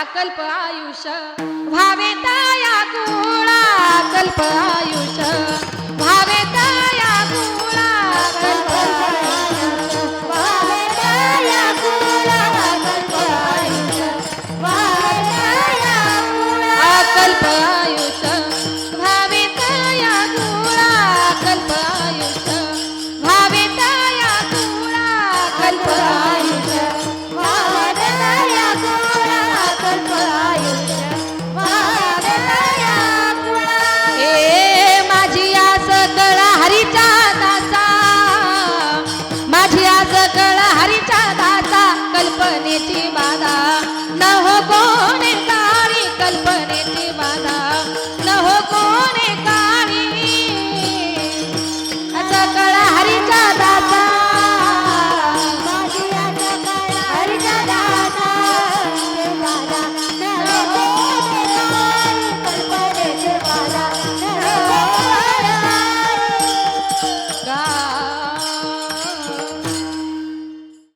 अकल्प आयुष्य. व्हावे तया कुळा अकल्प आयुष्य. रगळ हरीच्या दाता कल्पनेची बाधा. न हो कोणे तारी कल्पनेची बाधा.